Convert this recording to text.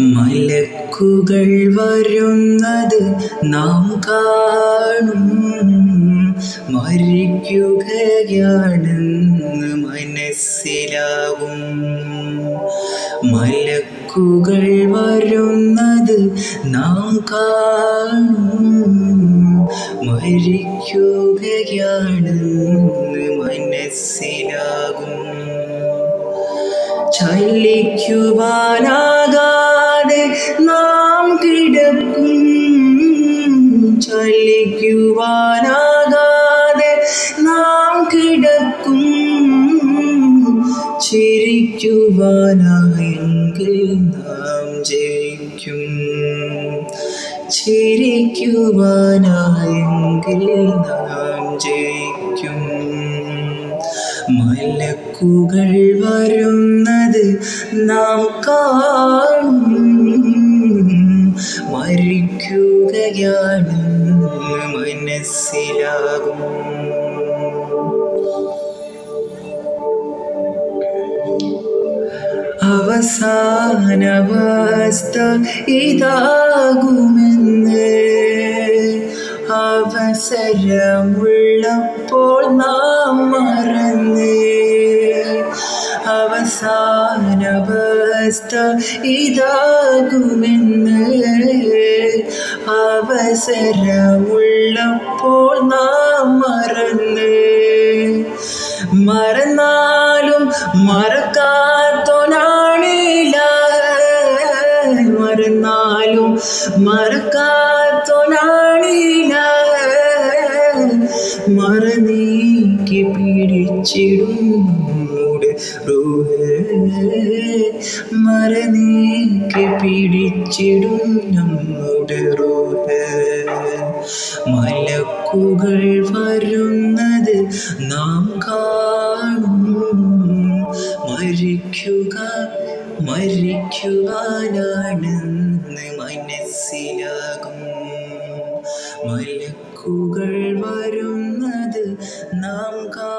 മലക്കുകൾ വരുന്നത് നാം കാണും. മരിക്കുകയാണെന്ന് മനസ്സിലാകും. മലക്കുകൾ വരുന്നത് നാം കാണും. മരിക്കുകയാണെന്ന് മനസ്സിലാകും. ചലിക്കുവാനാകാതെ നാം കിടക്കും ചലിക്കുവാനാകാതെ. നാം കിടക്കും ചിരിക്കുവാനായെങ്കിൽ നാം ജയിക്കും. ചിരിക്കുവാനായെങ്കിൽ നാം ജയിക്കും. മലക്കുകൾ വരുന്നത് നാം കാണും മരിക്കുകയാണെന്ന് മനസ്സിലാകും. അവസാനവസ്ഥ ഇതാകുമെന്ന് അവസരമുള്ളപ്പോൾ നാം മറന്ന് അവസാനവസ്ഥ ഇതാകുമെന്ന് അവസരമുള്ളപ്പോൾ നാം മറന്ന്. മറന്നാലും മറക്കാത്തോനാണില്ല മറന്നാലും മറക്കാത്തോനാണില്ല മറനീക്കി പിടിച്ചിടും നമ്മുടെ റൂഹ്. മറനീക്കി പിടിച്ചിടും നമ്മുടെ റോഹ. മലക്കുകൾ വരുന്നത് നാം കാണും. മരിക്കുക മരിക്കുവാനാണെന്ന് വിളക്കുകൾ വരുന്നത് നാം കാ